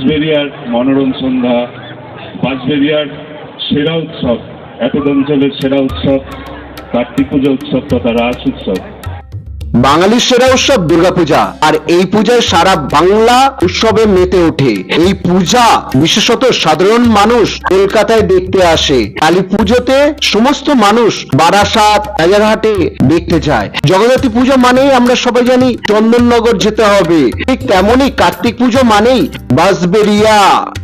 বাঁশবেরিয়ার মনোরম সন্ধ্যা বাঁশবেরিয়ার সেরা উৎসব, এতদ অঞ্চলের সেরা উৎসব, কার্তিক পুজো উৎসব তথা রাস উৎসব। বাঙালির সেরা উৎসব দুর্গাপূজা। আর এই পূজায় সারা বাংলা উৎসবে মেতে ওঠে। এই পূজা বিশেষত সাধারণ মানুষ কলকাতায় দেখতে আসে। কালী পুজোতে সমস্ত মানুষ বারাসাত, রাজারহাটে দেখতে যায়। জগদ্ধাত্রী পুজো মানেই আমরা সবাই জানি চন্দননগর যেতে হবে। ঠিক তেমনই কার্তিক পুজো মানেই বাঁশবেরিয়া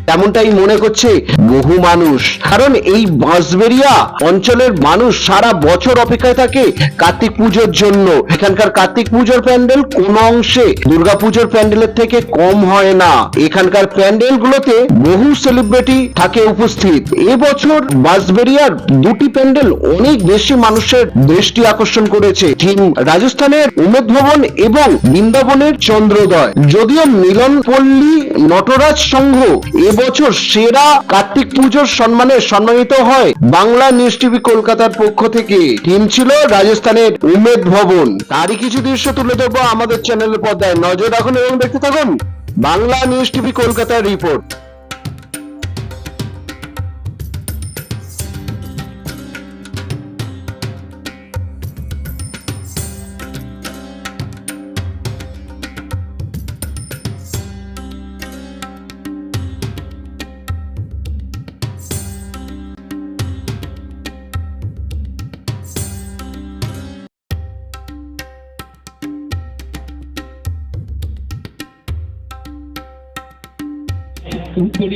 তেমনটাই মনে করছে বহু মানুষ। কারণ এই বাঁশবেরিয়া অঞ্চলের মানুষ সারা বছর অপেক্ষায় থাকে কার্তিক পুজোর জন্য। এখানকার কার্তিক পুজোর প্যান্ডেল কোন অংশে? দুর্গা পুজোর প্যান্ডেলের থেকে কম হয় না। এখানকার প্যান্ডেল গুলোতে বহু সেলিব্রিটি থাকে উপস্থিত। এবছর বাঁশবেরিয়ার দুটি প্যান্ডেল অনেক বেশি মানুষের দৃষ্টি আকর্ষণ করেছে। থিম রাজস্থানের উমেদ ভবন এবং বৃন্দাবনের চন্দ্রোদয়। যদিও মিলনপল্লী নটরাজ সংঘ এবছর সেরা কার্তিক পুজোর সম্মানে সম্মানিত হয় বাংলা নিউজ টিভি কলকাতার পক্ষ থেকে। থিম ছিল রাজস্থানের উমেদ ভবন তারই কিছু দৃশ্য তুলে দেবো আমাদের চ্যানেলের পর্দায়। নজর রাখুন এবং দেখতে থাকুন বাংলা নিউজ টিভি কলকাতার রিপোর্ট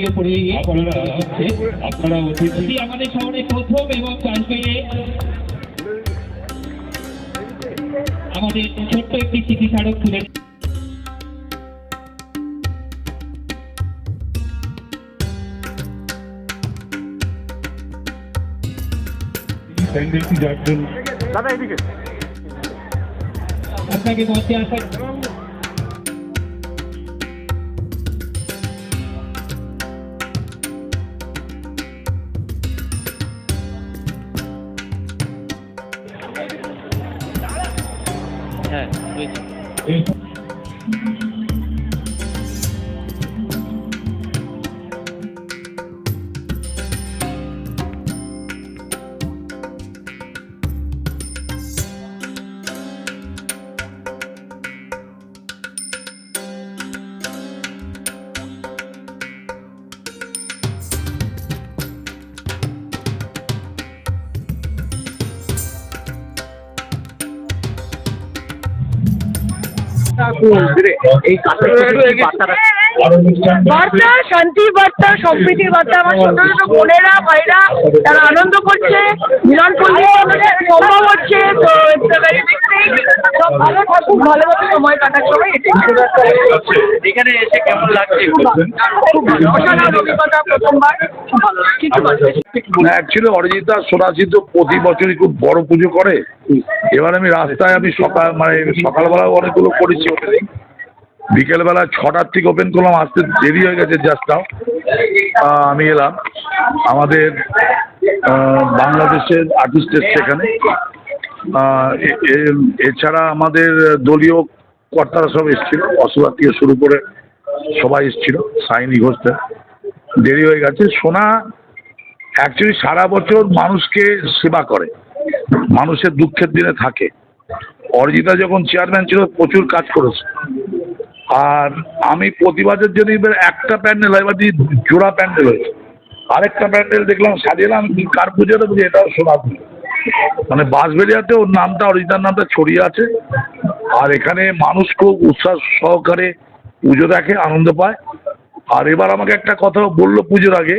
ছড়িয়ে পড়ে গিয়ে আপনারা হচ্ছে আপনারা অতিথি আমাদের শহরে প্রথম এবং কাশ্মীরে আমাদের ছোট্ট একটি স্মৃতি স্মারক তুলে আপনাকে মঞ্চে আসার Okay. এই কাঠের বার্তা শান্তির বার্তা সম্প্রীতির বার্তা আমার ছোট ছোট বোনেরা ভাইরা তারা আনন্দ করছে মিলন সম্ভব হচ্ছে তো ইটস ভেরি বিগ থিং সব ভালো থাকুক ভালোভাবে সময় কাটাক সবাই এখানে এসে কেমন লাগছে খুব ভালো। অসাধারণ অভিজ্ঞতা প্রথমবার ভালো। কিছু অ্যাকচুয়ালি অরিজিৎ সোনাশি তো প্রতি বছরই খুব বড় পুজো করে। এবার আমি রাস্তায় আমি সকাল মানে সকালবেলা অনেকগুলো করেছি ওপেনিং বিকেলবেলা ছটার থেকে ওপেন করলাম আসতে দেরি হয়ে গেছে জাস্ট নাও আমি এলাম। আমাদের বাংলাদেশের আর্টিস্ট এসছে এখানে। আহ, এ- এ- এছাড়া আমাদের দলীয় কর্তারা সব এসেছিল। অসুরাত থেকে শুরু করে সবাই এসেছিল সাইনি ঘোষটা দেরি হয়ে গেছে। সোনা অ্যাকচুয়ালি সারা বছর মানুষকে সেবা করে। মানুষের দুঃখের দিনে থাকে। অরিজিতা যখন চেয়ারম্যান ছিল প্রচুর কাজ করেছে। আর আমি প্রতিবাদের জন্য এবার একটা প্যান্ডেল হয় এবার দিয়ে জোড়া প্যান্ডেল হয়েছে, আরেকটা প্যান্ডেল দেখলাম সাজিয়েলাম কার পুজোটা বুঝি এটাও পুজো মানে বাঁশবেরিয়াতে ওর নামটা অরিজিতার নামটা ছড়িয়ে আছে, আর এখানে মানুষ খুব উৎসাহ সহকারে পুজো দেখে, আনন্দ পায়। আর এবার আমাকে একটা কথা বলল পুজোর আগে,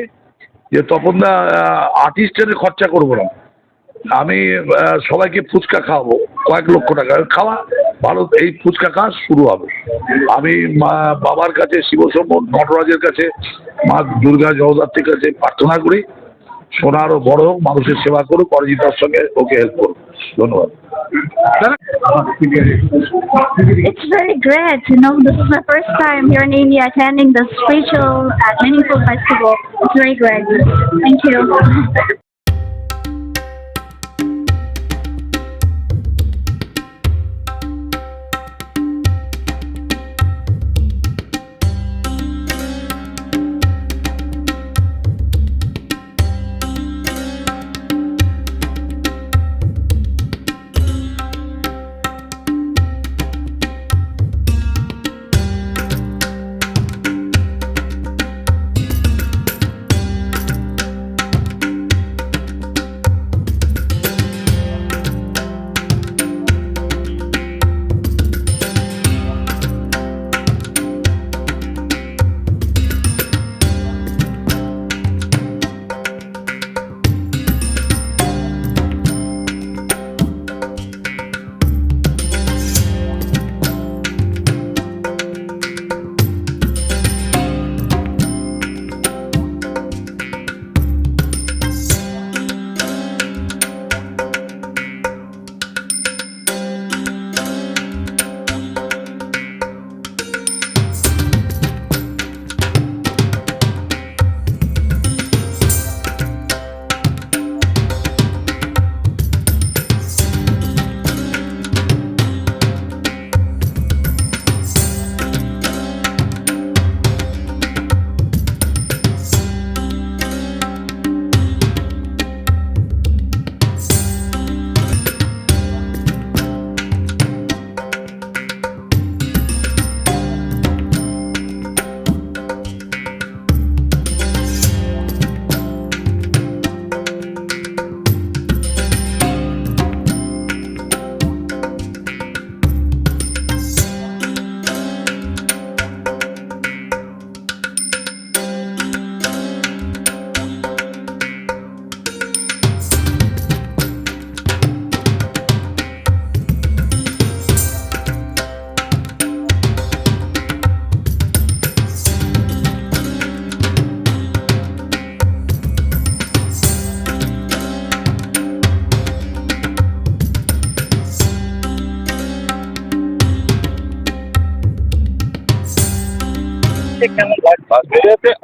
যে তপনদা আর্টিস্টের খরচা করব না। আমি সবাইকে ফুচকা খাওয়াবো, কয়েক লক্ষ টাকা। খাওয়া ভালো এই ফুচকা খাওয়া শুরু হবে আমি বাবার কাছে শিবশম্ভ নটরাজের কাছে মা দুর্গা জগদ্ধাত্রীর কাছে প্রার্থনা করি সোনা আরও বড় হোক মানুষের সেবা করুক অরিজিতার সঙ্গে ওকে হেল্প করুক ধন্যবাদ It's very great. You know, this is my first time here in India attending this spiritual and meaningful festival. It's very great. Thank you.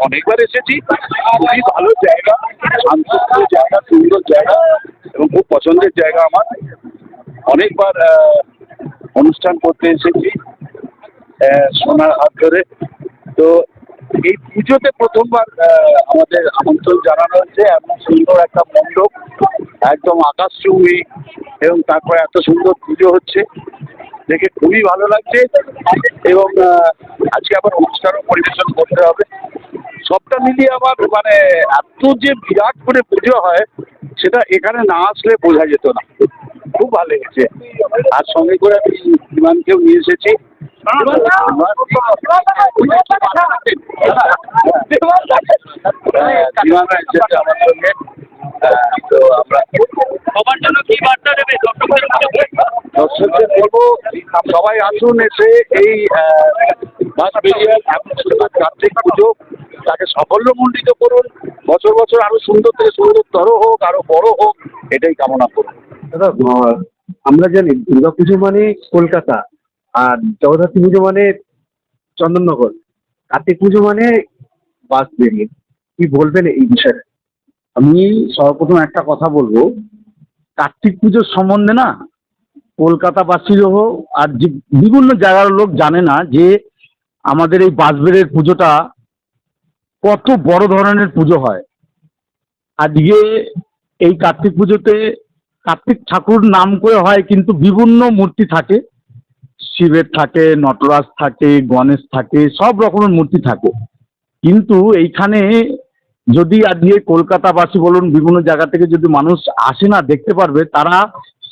অনেকবার এসেছি। খুবই ভালো জায়গা শান্তপ্রিয় জায়গা, সুন্দর জায়গা, এবং খুব পছন্দের জায়গা আমার। অনেকবার অনুষ্ঠান করতে এসেছি সোনার হাত ধরে। তো এই পুজোতে প্রথমবার আমাদের আমন্ত্রণ জানানো হচ্ছে। এমন সুন্দর একটা মণ্ডপ, একদম আকাশ আকাশচুম্বী, এবং তারপরে এত সুন্দর পুজো হচ্ছে। দেখে খুবই ভালো লাগছে। এবং আজকে আবার অনুষ্ঠানও পরিবেশন করতে হবে। সবটা মিলিয়ে আমার মানে এত যে বিরাট করে পুজো হয়, সেটা এখানে না আসলে বোঝা যেত না। খুব ভালো লেগেছে। আর সঙ্গে করে আমি বিমানকেও নিয়ে এসেছি। বিমান আসুন এসে এই কার্তিক পুজো, তাকে সাফল্যমণ্ডিত করুন। বছর বছর আরও সুন্দর থেকে সুন্দরতর হোক, আরও বড় হোক, এটাই কামনা করুন। দাদা আমরা জানি দুর্গা পুজো মানে কলকাতা, আর জগদ্ধাত্রী পুজো মানে চন্দননগর। কার্তিক পুজো মানে বাস বেরিয়ে কি বলবেন এই বিষয়ে? আমি সর্বপ্রথম একটা কথা বলব। কার্তিক পুজোর সম্বন্ধে না কলকাতাবাসীরও আর যে বিভিন্ন জায়গার লোক জানে না যে আমাদের এই বাঁশবেড়ের পুজোটা কত বড় ধরনের পুজো হয়। আজকে এই কার্তিক পুজোতে কার্তিক ঠাকুর নাম করে হয় কিন্তু বিভিন্ন মূর্তি থাকে। শিবের থাকে, নটরাজ থাকে, গণেশ থাকে, সব রকমের মূর্তি থাকে। কিন্তু এইখানে যদি আজকে কলকাতাবাসী বলুন বিভিন্ন জায়গা থেকে যদি মানুষ আসে না দেখতে পারবে তারা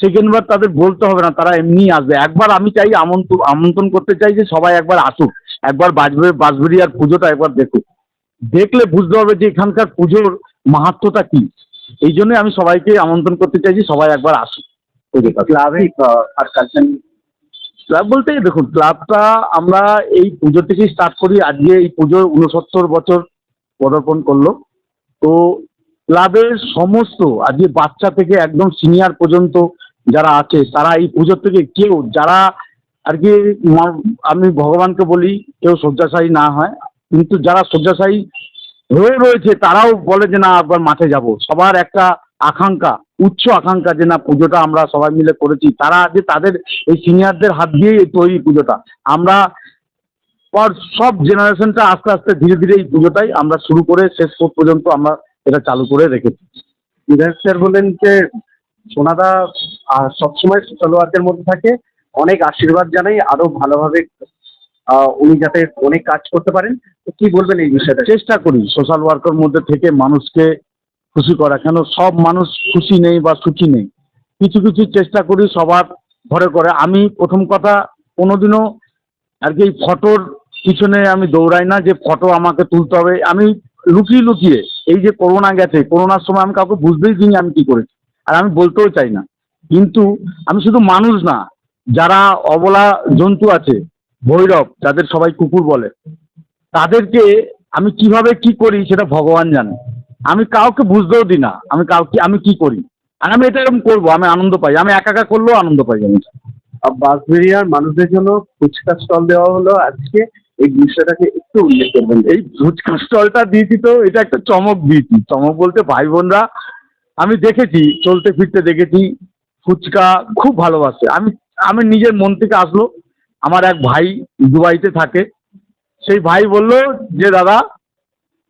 সেকেন্ডবার তাদের বলতে হবে না তারা এমনি আসবে। একবার আমি চাই আমন্ত্রণ আমন্ত্রণ করতে চাই যে সবাই একবার আসুক। একবার বাজবে বাঁশবেরিয়ার পুজোটা একবার দেখুক। দেখলে বুঝতে পারবে যে এখানকার পুজোর মাহাত্মটা কি। এই জন্য আমি সবাইকে আমন্ত্রণ করতে চাইছি সবাই একবার আসুক। ক্লাবে ক্লাব বলতে দেখুন ক্লাবটা আমরা এই পুজো থেকেই স্টার্ট করি। আজকে এই পুজো উনসত্তর বছর পদার্পণ করল। তো ক্লাবের সমস্ত, আজকে বাচ্চা থেকে একদম সিনিয়র পর্যন্ত যারা আছে, তারা এই পুজোর থেকে কেউ, যারা আর কি আমি ভগবানকে বলি, কেউ শয্যাশায়ী না হয়। কিন্তু যারা শয্যাশায়ী হয়ে রয়েছে, তারাও বলে যে না, একবার মাঠে যাব। সবার একটা আকাঙ্ক্ষা, উচ্চ আকাঙ্ক্ষা যে না, পুজোটা আমরা সবাই মিলে করেছি। তারা যে তাদের, এই সিনিয়রদের হাত দিয়েই তৈরি পুজোটা। আমরা পর সব জেনারেশনটা আস্তে আস্তে ধীরে ধীরে এই পুজোটাই আমরা শুরু করে শেষ পর্যন্ত আমরা এটা চালু করে রেখেছি। বিধায়ক স্যার বললেন যে, সোনাদা সবসময় সোশ্যাল ওয়ার্কের মধ্যে থাকে। অনেক আশীর্বাদ জানাই, আরও ভালোভাবে উনি যাতে অনেক কাজ করতে পারেন। তো কি বলবেন এই বিষয়টা? চেষ্টা করি সোশ্যাল ওয়ার্কের মধ্যে থেকে মানুষকে খুশি করা। কেন সব মানুষ খুশি নেই বা সুখী নেই? কিছু কিছু চেষ্টা করি সবার ঘরে করে। আমি প্রথম কথা কোনোদিনও আর কি এই ফটোর পিছনে আমি দৌড়াই না যে ফটো আমাকে তুলতে হবে। আমি লুকিয়ে লুকিয়ে, এই যে করোনা গেছে করোনার সময় আমি কাউকে বুঝতেই দিইনি আমি কি করেছি। আর আমি বলতেও চাই না। কিন্তু আমি শুধু মানুষ না, যারা অবলা জন্তু আছে, ভৈরব, যাদের সবাই কুকুর বলে, তাদেরকে আমি কীভাবে কি করি সেটা ভগবান জানে। আমি কাউকে বুঝতেও দিই না, আমি কাউকে, আমি কি করি। আর আমি এটা এরকম করব, আমি আনন্দ পাই। আমি একা একা করলেও আনন্দ পাই আমি বাসবেরিয়ার মানুষদের জন্য ফুচকা স্টল দেওয়া হলো আজকে। এই দৃশ্যটাকে একটু উল্লেখ করবেন। এই ফুচকা স্টলটা দিয়েছি তো, এটা একটা চমক দিয়েছি। চমক বলতে ভাই বোনরা, আমি দেখেছি, চলতে ফিরতে দেখেছি, ফুচকা খুব ভালোবাসে। আমি আমি নিজের মন থেকে আসলো, আমার এক ভাই দুবাইতে থাকে। সেই ভাই বলল যে, দাদা,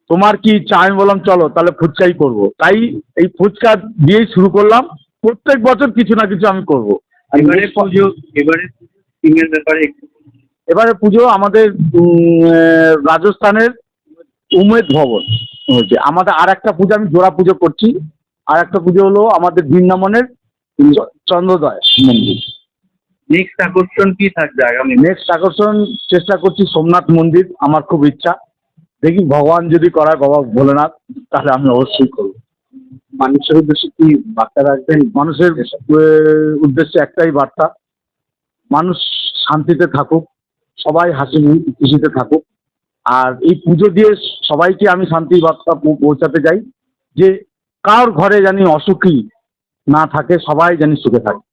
তোমার কি ইচ্ছা? আমি বললাম, চলো, তাহলে ফুচকাই করব। তাই এই ফুচকা দিয়েই শুরু করলাম। প্রত্যেক বছর কিছু না কিছু আমি করব। এবারে এবারে ব্যাপারে এবারে পুজো আমাদের রাজস্থানের উমেদ ভবন হয়েছে। আমাদের আর একটা পুজো আমি জোড়া পুজো করছি। আর একটা পুজো হলো আমাদের বৃন্দাবনের চন্দ্রদয় মন্দির। নেক্সট আকর্ষণ কি থাকবে আগামী নেক্সট আকর্ষণ চেষ্টা করছি সোমনাথ মন্দির আমার খুব ইচ্ছা। দেখি ভগবান যদি করায় বাবা ভোলেনাথ তাহলে আমি অবশ্যই করব। মানুষের উদ্দেশ্যে কি বার্তা রাখবেন? মানুষের উদ্দেশ্যে একটাই বার্তা মানুষ শান্তিতে থাকুক। সবাই হাসি খুশিতে থাকুক। আর এই পুজো দিয়ে সবাইকে আমি শান্তি বার্তা পৌঁছাতে চাই যে কার ঘরে জানি অসুখী না থাকে, সবাই জানি সুখে থাকে।